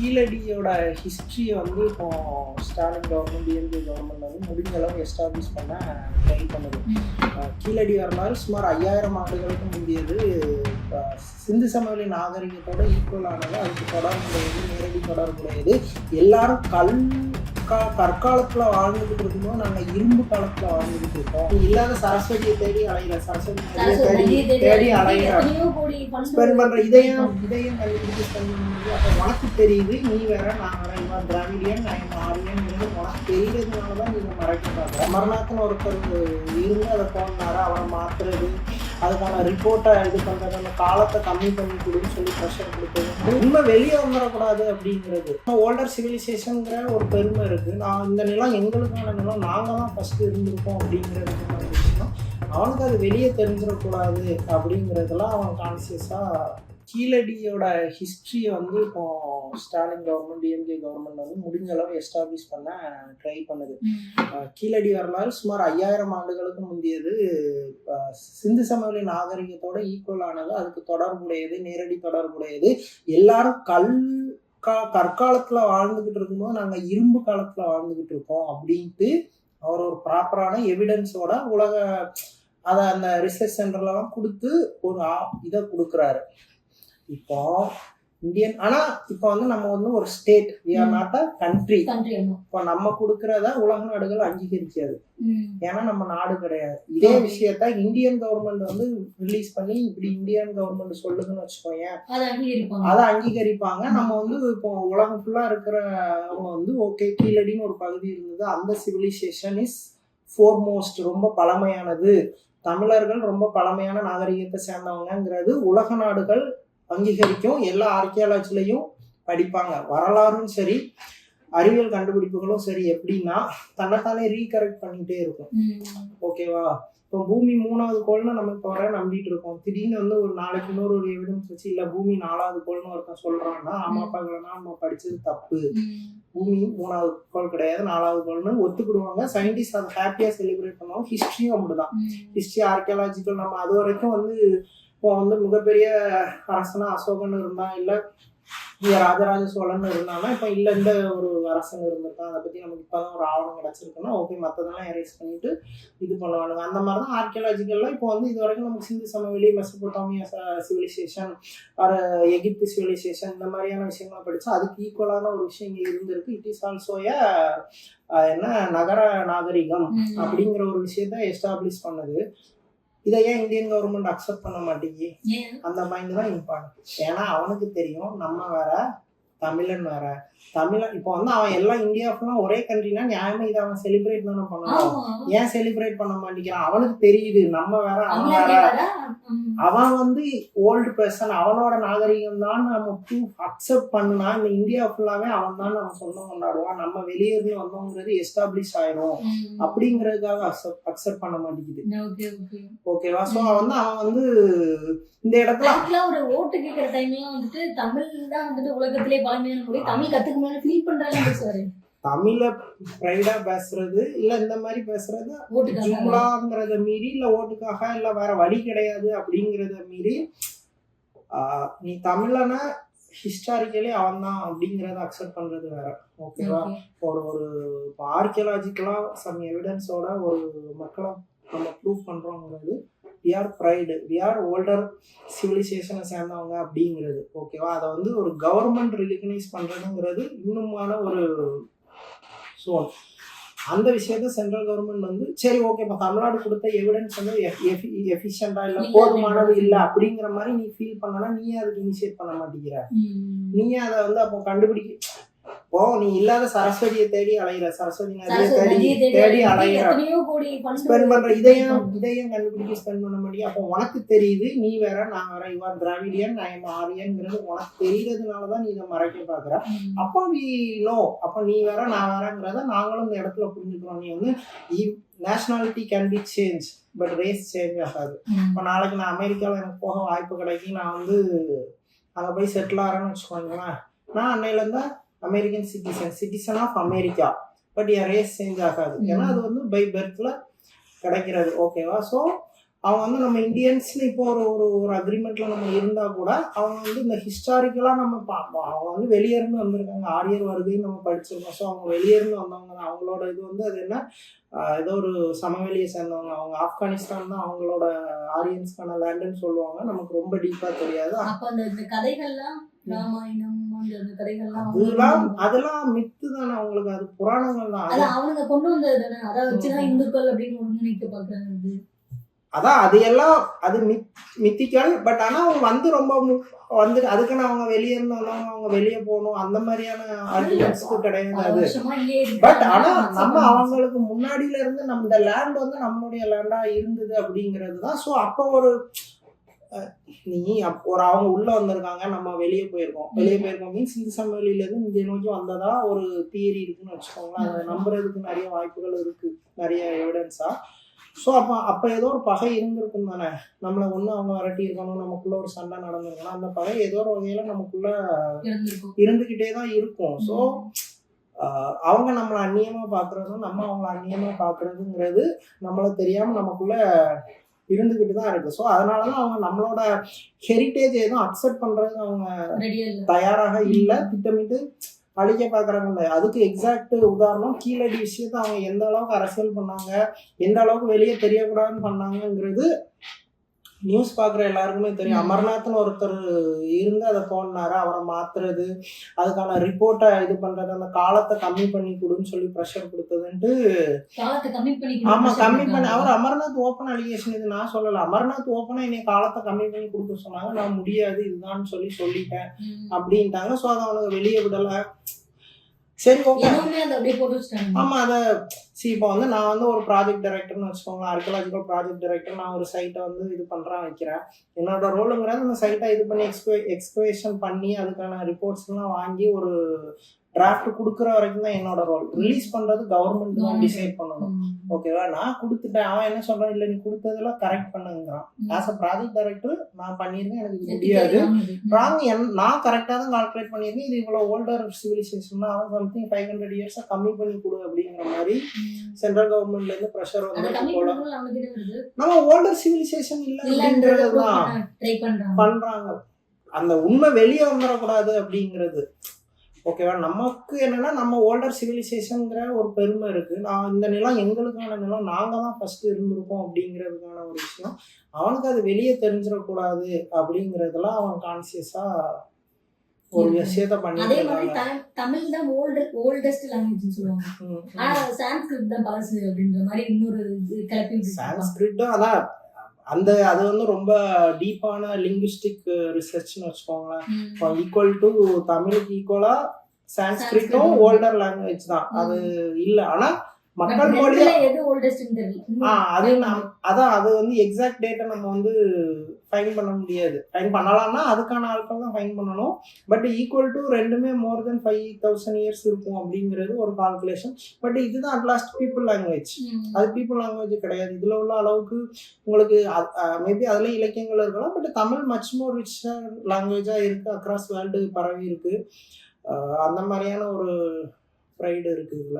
கீழடியோட ஹிஸ்ட்ரியை வந்து இப்போ ஸ்டாலின் கவர்மெண்ட் டிஎம்கே கவர்மெண்ட் வந்து முடிஞ்ச அளவு எஸ்டாப்ளிஷ் பண்ண ட்ரை பண்ணுது. கீழடி வரலாறு சுமார் ஐயாயிரம் ஆண்டுகளுக்கு முந்தியது. சிந்து சமவெளி நாகரிகத்தோட ஈக்குவலானது அதுக்கு தொடர்புடையது நேரடி தொடர்புடையது. எல்லாரும் கல் கா கற்காலத்துல வாழ்ந்துகிட்டு இருக்கும்போது நாங்க இரும்பு காலத்துல வாழ்ந்துகிட்டு இருக்கோம் இல்லாத சரஸ்வதியை தேடி அலையிற சரஸ்வதி தேடி அலையிற. ஸ்பெண்ட் பண்ற இதையும் இதையும் கண்டுபிடிச்சு ஸ்பெண்ட் பண்ணும்போது அப்போ உனக்கு தெரியுது நீ வேற நான் வேற இவன் திராவிடியன் நான் இவன் ஆரியன்ங்கிறது உனக்கு தெரியுறதுனால தான் நீங்க மறைக்க பார்க்குற அமர்நாத்னு ஒருத்தர் இருந்து அதை போனாரு அவரை மாத்துறது. அதுக்கான ரிப்போர்ட்டை இது பண்ணுறது அந்த காலத்தை கம்மி பண்ணி கொடுன்னு சொல்லி ப்ரெஷர் கொடுத்தது உண்மை வெளியே வந்துடக்கூடாது அப்படிங்கிறது. ஓல்டர் சிவிலைசேஷனுங்கிற ஒரு பெருமை இருக்குது நான் இந்த நிலம் எங்களுக்கான நிலம் நாங்கள் தான் ஃபஸ்ட்டு இருந்திருக்கோம் அப்படிங்கிறதுக்கான விஷயம். அவனுக்கு அது வெளியே தெரிஞ்சிடக்கூடாது அப்படிங்கிறதெல்லாம் அவன் கான்சியஸாக கீழடியோட ஹிஸ்ட்ரியை வந்து இப்போ ஸ்டாலின் கவர்மெண்ட் டிஎம்கே கவர்மெண்ட் வந்து முடிஞ்ச அளவு எஸ்டாப்ளிஷ் பண்ண ட்ரை பண்ணுது. கீழடி வரலாறு சுமார் ஐயாயிரம் ஆண்டுகளுக்கு முந்தியது. சிந்து சமவெளி நாகரிகத்தோட ஈக்குவலானது அதுக்கு தொடர்புடையது நேரடி தொடர்புடையது. எல்லாரும் கல் கா கற்காலத்துல வாழ்ந்துகிட்டு இருக்கும்போது நாங்க இரும்பு காலத்துல வாழ்ந்துகிட்டு இருக்கோம் அப்படின்ட்டு அவர் ஒரு ப்ராப்பரான எவிடன்ஸோட உலக அதை அந்த ரிசர்ச் சென்டர்லாம் கொடுத்து ஒரு இதை கொடுக்குறாரு. இப்போ இந்தியன் ஆனா இப்போ வந்து நம்ம வந்து ஒரு state we are. Not a country இப்போ நம்ம கொடுக்கறத உலக நாடுகள் அங்கீகரிக்காது. ஏன்னா நம்ம நாடு கிடையாது. இதே. விஷயத்த இந்தியன் கவர்மெண்ட் வந்து ரிலீஸ் பண்ணி இப்படி இந்தியன் கவர்மெண்ட் சொல்லுதுன்னு அங்கீகரிப்பாங்க. அதை அங்கீகரிப்பாங்க. நம்ம வந்து இப்போ உலகம் ஃபுல்லா இருக்கிறவங்க வந்து ஓகே கீழடின்னு ஒரு பகுதி இருந்தது. அந்த சிவிலைசேஷன் இஸ் ஃபோர்மோஸ்ட் ரொம்ப பழமையானது. தமிழர்கள் ரொம்ப பழமையான நாகரிகத்தை சேர்ந்தவங்கங்கிறது உலக நாடுகள் அங்கீகரிக்கும் எல்லா ஆர்கியாலஜிலையும் படிப்பாங்க. வரலாறும் சரி அறிவியல் கண்டுபிடிப்புகளும் சரி எப்படின்னா தன்னைத்தானே ரீகரெக்ட் பண்ணிட்டே இருக்கும். ஓகேவா இப்போ பூமி மூணாவது கோள்னு நம்ம இப்போ வர நம்பிட்டு இருக்கோம். திடீர்னு வந்து ஒரு நாளைக்கு இன்னொரு ஒரு எவிடன்ஸ் வச்சு இல்ல பூமி நாலாவது கோள்னு ஒருத்தன் சொல்றான்னா ஆமாப்பா இல்லைன்னா நம்ம படிச்சது தப்பு. பூமி மூணாவது கோள் கிடையாது நாலாவது கோள்னு ஒத்துக்கிடுவாங்க. சயின்டிஸ்ட் அதை ஹாப்பியா செலிப்ரேட் பண்ணுவாங்க. ஹிஸ்டரியும் அப்படிதான். ஹிஸ்டரி ஆர்கியாலஜிக்கல் நம்ம அது வரைக்கும் வந்து இப்போ வந்து மிகப்பெரிய அரசனா அசோகன் இருந்தான் இல்ல இங்க ராஜராஜ சோழன் இருந்தானா? இப்போ இல்ல இந்த ஒரு அரசன் இருந்திருக்கான். அதை பத்தி நமக்கு இப்பதான் ஒரு ஆவணம் கிடைச்சிருக்குன்னா ஓகே மத்ததெல்லாம் எரேஸ் பண்ணிட்டு இது பண்ணுவானுங்க. அந்த மாதிரி தான் ஆர்கியாலஜிக்கல்லாம் இப்போ வந்து இது வரைக்கும் நமக்கு சிந்து சமவெளி Mesopotamia civilization or Egypt civilization இந்த மாதிரியான விஷயங்களை படிச்சா அதுக்கு ஈக்குவலான ஒரு விஷயம் இங்க இருந்திருக்கு. இட் இஸ் ஆல்சோ என்ன நகர நாகரிகம். அப்படிங்கிற ஒரு விஷயத்த எஸ்டாப்ளிஷ் பண்ணுது. இதை ஏன் இந்தியன் கவர்மெண்ட் அக்செப்ட் பண்ண மாட்டேங்கி? அந்த மைண்ட் தான் இம்பார்ட்டன்ட் ஏன்னா அவனுக்கு தெரியும் நம்ம வேற தமிழன் வேற தமிழன் இப்போ வந்து அவன் எல்லாம் இந்தியா ஃபுல்லா ஒரே கண்ட்ரினா நியாயமா இதை அவன் செலிப்ரேட் தானே பண்ணணும். ஏன் செலிப்ரேட் பண்ண மாட்டேங்கிறான் அவனுக்கு தெரியுது நம்ம வேற அவன் வேற. அவன் வந்து ஓல்டு பர்சன் அவனோட நாகரிகம் தான் நம்ம ப்ரூஃப் அக்செப்ட் பண்ணுனா இந்த இந்தியா ஃபுல்லாவே அவன் தான் நம்ம சொந்தம் கொண்டாடுவான். நம்ம வெளியே இருந்து வந்தோங்கிறது எஸ்டாப்ளிஷ் ஆயிரும். அப்படிங்கிறதுக்காக அக்செப்ட் அக்செப்ட் பண்ண மாட்டேங்குது. ஓகே ஓகே ஓகேவா ஸோ வந்து அவன் வந்து இந்த இடத்துல ஒரு ஓட்டு கேட்கற டைம்லாம் வந்துட்டு தமிழ் தான் வந்துட்டு உலகத்திலே பழமையான மொழி தமிழ் கத்துக்கணும்னு ஃபீல் பண்றாங்க பேசுவாரு. தமிழ ப்ரைடா பேசுறது இல்ல இந்த மாதிரி பேசுறது ஜூலாங்கிறத மீறி இல்ல ஓட்டுக்காக இல்ல வேற வழி கிடையாது அப்படிங்கிறத மீறி நீ தமிழனை ஹிஸ்டாரிக்கலி அவன் தான் அப்படிங்கிறத அக்செப்ட் பண்றது வேற. ஓகேவா ஒரு ஒரு இப்போ ஆர்கியலாஜிக்கலாக சம் எவிடன்ஸோட ஒரு மக்களை நம்ம prove பண்ணுறோங்கிறது we are proud we are older சிவிலைசேஷனை சேர்ந்தவங்க அப்படிங்கிறது. ஓகேவா அதை வந்து ஒரு கவர்மெண்ட் ரெகக்னைஸ் பண்ணுறதுங்கிறது இன்னுமான ஒரு சோன் அந்த விஷயத்த சென்ட்ரல் கவர்மெண்ட் வந்து சரி ஓகே இப்போ தமிழ்நாடு கொடுத்த எவிடன்ஸ் வந்து எஃபிஷியண்டா இல்லை இல்ல, போதுமானது இல்ல. அப்படிங்கிற மாதிரி நீ ஃபீல் பண்ணனா நீ அதுக்கு இனிஷியேட் பண்ண மாட்டேங்கிற. நீங்க அதை வந்து அப்போ கண்டுபிடிக்க ஓ நீ இல்லாத சரஸ்வதியை தேடி அலையிற சரஸ்வதி நதியை தேடி தேடி. அலையிற. ஸ்பெண்ட் பண்ற இதையும் இதையும் கண்டுபிடிக்க ஸ்பெண்ட் பண்ண மாட்டேங்க அப்போ உனக்கு தெரியுது நீ வேற நான் வேற இவன் திராவிடியன் நான் இவன் ஆரியன்ங்கிறது உனக்கு தெரியறதுனாலதான் நீ இதை மறைக்க பாக்குற. அப்போ நீ நோ அப்போ நீ வேற நான் வேறங்கிறத நாங்களும் இந்த இடத்துல புரிஞ்சுக்கிறோம். நீ வந்து nationality can be change but race change ஆகாது. இப்போ நாளைக்கு நான் அமெரிக்காவில் எனக்கு போக வாய்ப்பு கிடைக்கி நான் வந்து அங்கே போய் செட்டில் ஆகிறேன்னு வச்சுக்கோங்களேன். நான் அன்னையிலேருந்து American citizen citizen of America but N race change ஆகாது. ஏன்னா அது வந்து பை பர்த்தில் கிடைக்கிறது. ஓகேவா ஸோ அவங்க வந்து நம்ம இந்தியன்ஸ்னு இப்போ ஒரு ஒரு ஒரு அக்ரிமெண்ட்ல நம்ம இருந்தா கூட அவங்க வந்து இந்த ஹிஸ்டாரிக்கலா நம்ம பார்ப்போம். அவங்க வந்து வெளியே இருந்து வந்திருக்காங்க. ஆரியர் வருகையும் நம்ம படிச்சிருக்கோம். ஸோ அவங்க வெளியே இருந்து வந்தவங்க அவங்களோட இது வந்து அது என்ன? ஏதோ ஒரு சமவெளியை சேர்ந்தவங்க. அவங்க ஆப்கானிஸ்தான் தான் அவங்களோட ஆரியன்ஸ்க்கான லேண்டுன்னு சொல்லுவாங்க. நமக்கு ரொம்ப டீப்பா தெரியாது. அப்ப அந்த கதைகள்லாம் அந்த அந்த கதைகள்லாம் அதெல்லாம் மித்து தானே அவங்களுக்கு. அது புராணங்கள் தான். அவனுங்க கொண்டு வந்தது தானே. அதை வச்சுதான் இந்துக்கள் அப்படின்னு ஒருங்கிணைக்க பாக்குறாங்க இது. அதான் அது எல்லாம் அது மித்திக்கல் பட் ஆனா அவங்க வந்து ரொம்ப வந்து அதுக்குன்னு அவங்க வெளியே இருந்து வந்தவங்க அவங்க வெளியே போகணும். அந்த மாதிரியான ஆர்குமெண்ட்ஸ்க்கு கிடையாது பட் இருக்காங்க. ஆனா accept நம்ம அவங்களுக்கு முன்னாடில இருந்து நம்ம இந்த லேண்ட் வந்து நம்மளுடைய லேண்டா இருந்தது அப்படிங்கிறது தான். ஸோ அப்போ ஒரு நீ ஒரு அவங்க உள்ள வந்திருக்காங்க நம்ம வெளியே போயிருக்கோம். வெளியே போயிருக்கோம் மீன்ஸ் இந்த சமவெளியில இருந்து இந்திய நோக்கி வந்ததா ஒரு தியரி இருக்குன்னு வச்சுக்கோங்களேன். அதை நம்புறதுக்கு நிறைய வாய்ப்புகள் இருக்கு. நிறைய எவிடன்ஸா ஸோ அப்போ அப்போ ஏதோ ஒரு பகை இருந்திருக்கும் தானே. நம்மளை ஒன்று அவங்க விரட்டி இருக்கணும் நமக்குள்ள ஒரு சண்டை நடந்திருக்கணும் அந்த பகை ஏதோ ஒரு வகையில நமக்குள்ள. இருந்துகிட்டே தான் இருக்கும். ஸோ அவங்க நம்மளை அந்நியமா பார்க்கறதும் நம்ம அவங்கள அந்நியமா பார்க்கறதுங்கிறது நம்மள தெரியாம நமக்குள்ள இருந்துகிட்டு தான் இருக்கு. ஸோ அதனால தான் அவங்க நம்மளோட ஹெரிட்டேஜ் எதுவும் அக்செப்ட் பண்றது அவங்க. தயாராக இல்லை திட்டமிட்டு அழிக்க பார்க்குறாங்க அதுக்கு எக்ஸாக்ட் உதாரணம் கீழடி விஷயத்த அவங்க எந்த அளவுக்கு அரசியல் பண்ணாங்க எந்த அளவுக்கு வெளியே தெரியக்கூடாதுன்னு பண்ணாங்கங்கிறது நியூஸ் பார்க்குற எல்லாருக்குமே தெரியும். அமர்நாத்னு ஒருத்தர் இருந்து அதை தோண்டினாரு அவரை மாத்துறது அதுக்கான ரிப்போர்ட்டை இது பண்றது அந்த காலத்தை கம்மி பண்ணி கொடுன்னு சொல்லி ப்ரெஷர் கொடுத்ததுன்ட்டு கம்மி பண்ணி ஆமா கம்மி பண்ணி. அவர் அமர்நாத் ஓப்பன் அலிகேஷன் இது நான் சொல்லல. அமர்நாத் ஓப்பனா என்னை காலத்தை கம்மி பண்ணி கொடுக்க சொன்னாங்க. நான் முடியாது இதுதான் சொல்லி சொல்லிட்டேன். அப்படின்ட்டாங்க. ஸோ அதை அவனுக்கு வெளியே விடல. சரி ஓகே ஆமா அதை சி இப்போ வந்து நான் வந்து ஒரு ப்ராஜெக்ட் டைரக்டர்னு வச்சுக்கோங்களேன். ஆர்கியலாஜிக்கல் ப்ராஜெக்ட் டைரக்டர் நான் ஒரு சைட்டை வந்து இது பண்றேன் வைக்கிறேன். என்னோட ரோலுங்கிறது அந்த சைட்டை இது பண்ணி எக்ஸ்கோ எக்ஸ்கவேஷன் பண்ணி அதுக்கான ரிப்போர்ட்ஸ் எல்லாம் வாங்கி ஒரு டிராஃப்ட் கொடுக்குற வரைக்கும் தான் என்னோட ரோல் ரிலீஸ் பண்றது கவர்மெண்ட் தான். டிசைட் பண்ணணும். ஓகேவா நான் கொடுத்துட்டேன். அவன் என்ன சொல்றான்? இல்ல நீ கொடுத்ததெல்லாம் கரெக்ட் பண்ணுங்கிறான். ஆஸ் அ ப்ராஜெக்ட் டைரக்டர் நான் பண்ணியிருக்கேன். எனக்கு முடியாது. ராங் நான் கரெக்டாக தான் கால்குலேட் பண்ணியிருக்கேன். இது இவ்வளோ ஓல்டர் சிவிலைசேஷன் அவன் சம்திங் ஃபைவ் ஹண்ட்ரட் இயர்ஸாக கம்மி பண்ணி கொடு அப்படிங்கிற மாதிரி. சென்ட்ரல் கவர்மெண்ட்ல இருந்து ப்ரெஷர் வந்து வருது? நம்ம ஓல்டர் சிவிலைசேஷன் இல்லை தான் பண்றாங்க. பண்றாங்க. அந்த உண்மை வெளியே வந்துடக்கூடாது அப்படிங்கிறது. ஓகேவா நமக்கு என்னன்னா நம்ம ஓல்டர் சிவிலைசேஷனுங்கிற ஒரு பெருமை இருக்கு. நான் இந்த நிலம் எங்களுக்கான நிலம் நாங்க தான் ஃபர்ஸ்ட் இருந்திருக்கோம் அப்படிங்கிறதுக்கான ஒரு விஷயம். அவனுக்கு அது வெளியே தெரிஞ்சிடக்கூடாது அப்படிங்கிறதுலாம் அவன் கான்சியஸா ஒரு. விஷயத்த அதே பண்ணிட்டு மாதிரி தமிழ் தான் ஓல்டு ஓல்டஸ்ட் லாங்குவேஜ் சொல்லுவாங்க. ஆனா சான்ஸ்கிரிட் தான் பழசு அப்படின்ற மாதிரி இன்னொரு கிளப்பி. சான்ஸ்கிரிட்டும் அதான் அந்த அது வந்து ரொம்ப டீப்பான லிங்குவிஸ்டிக் ரிசர்ச்னு வச்சுக்கோங்களேன் ம். ஈக்குவல் டு தமிழுக்கு ஈக்குவலா சான்ஸ்கிரிட்டும். ஓல்டர் லாங்குவேஜ் தான் அது இல்ல ஆனா மக்கள் மொழி ரெண்டுல எது ஓல்டஸ்ட்னு தெரியல இன்னும் ஆ அது அதான் அது வந்து எக்ஸாக்ட் டேட்டை நம்ம வந்து ஃபைன் பண்ண முடியாது. ஃபைன் பண்ணலாம்னா அதுக்கான ஆட்கள் தான் ஃபைன் பண்ணணும். பட் ஈக்குவல் டு ரெண்டுமே more than five thousand years இருக்கும் அப்படிங்கிறது ஒரு கால்குலேஷன் பட் இதுதான் அட்லாஸ்ட் பீப்புள் லாங்குவேஜ். அது பீப்புள் லாங்குவேஜ் கிடையாது. இதுல உள்ள அளவுக்கு உங்களுக்கு மேபி அதுல இலக்கியங்கள் இருக்கலாம். But Tamil much more richer லாங்குவேஜா இருக்கு. அக்ராஸ் வேர்ல்டு பரவி இருக்கு. அஹ் அந்த மாதிரியான ஒரு ப்ரைடு இருக்கு இதுல.